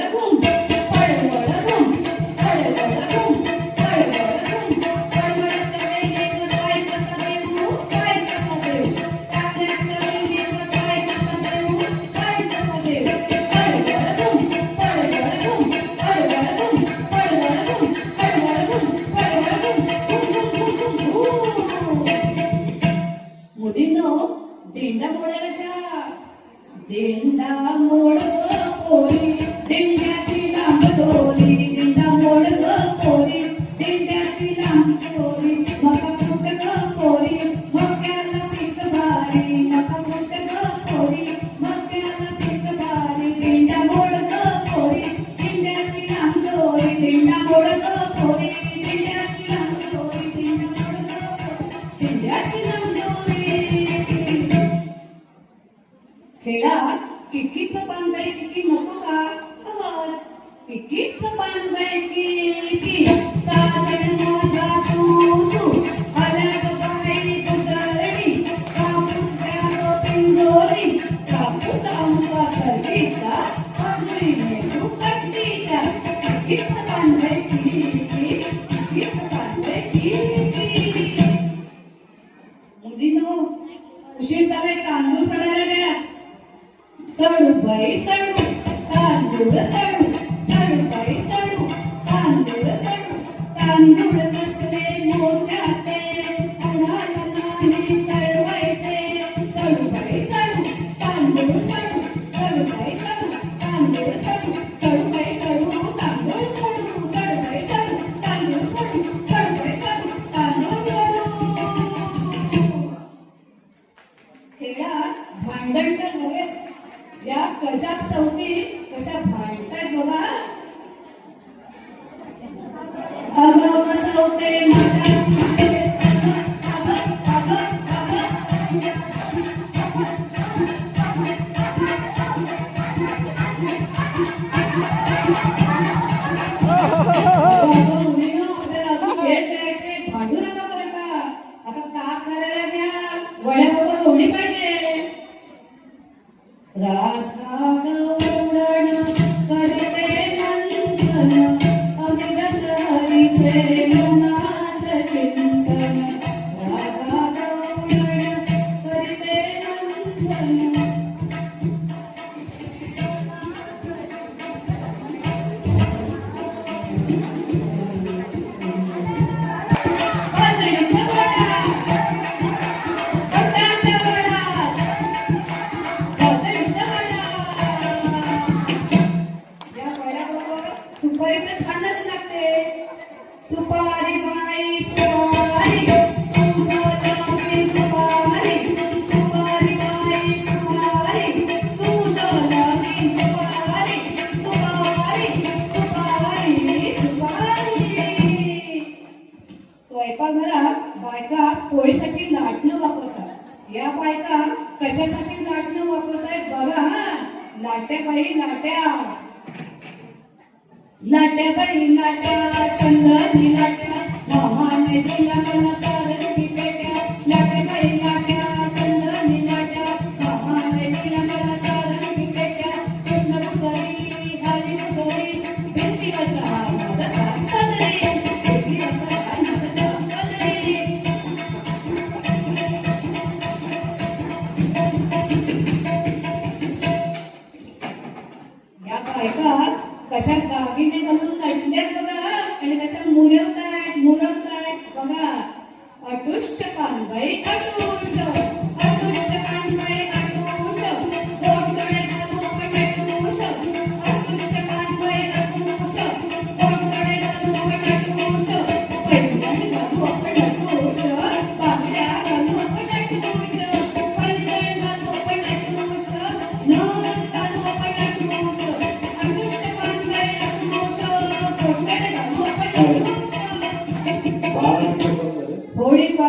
Aku paling. Maria, उशीर तांदूळ सडायला गया सडू बाई सडू तांदूळ सडू सडू बाई सडू तांदूळ नाही कशा सवती? कशा भांडतायत बघा. अगं सवते माझ्या स्वयंपाकघरात बायका पोळीसाठी लाटणं वापरतात. या बायका कशासाठी लाटणं वापरतायत? बघा हा लाट्याबाई लाट्या. लाट्याबाई लाट्या चंदनी लाट्या. चंद्र दिला मला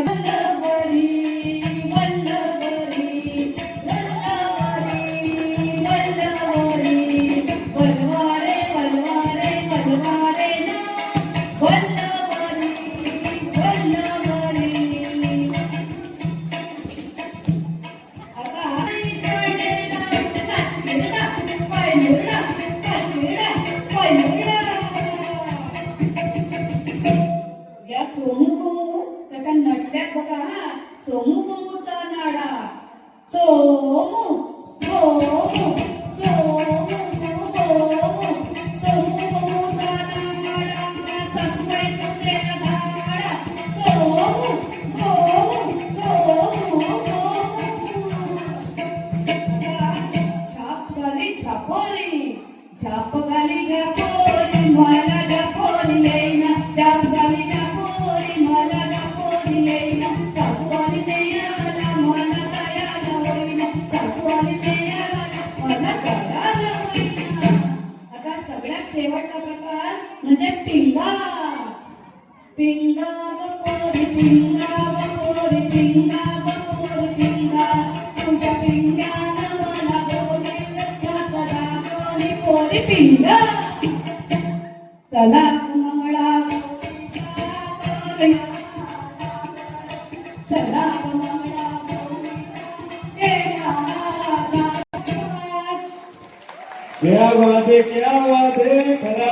Yeah. शेवटचा प्रकार म्हणजे पिंगा पिंगा ग पोरी पिंगा ग पोरी पिंगा ग पोरी पिंगा तुझ्या पिंग्यानं मला गोरी लग्न करा गोरी पोरी पिंगा क्या बात है क्या बात है खरा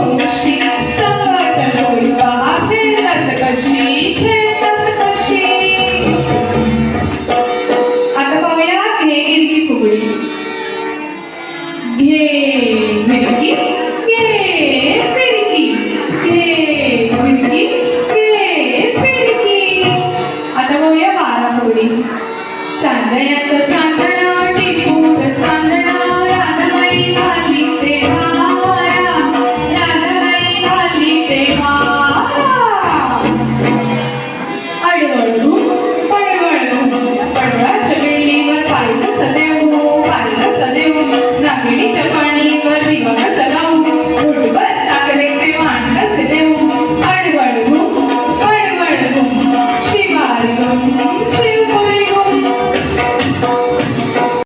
Lucy. வரைக்கும்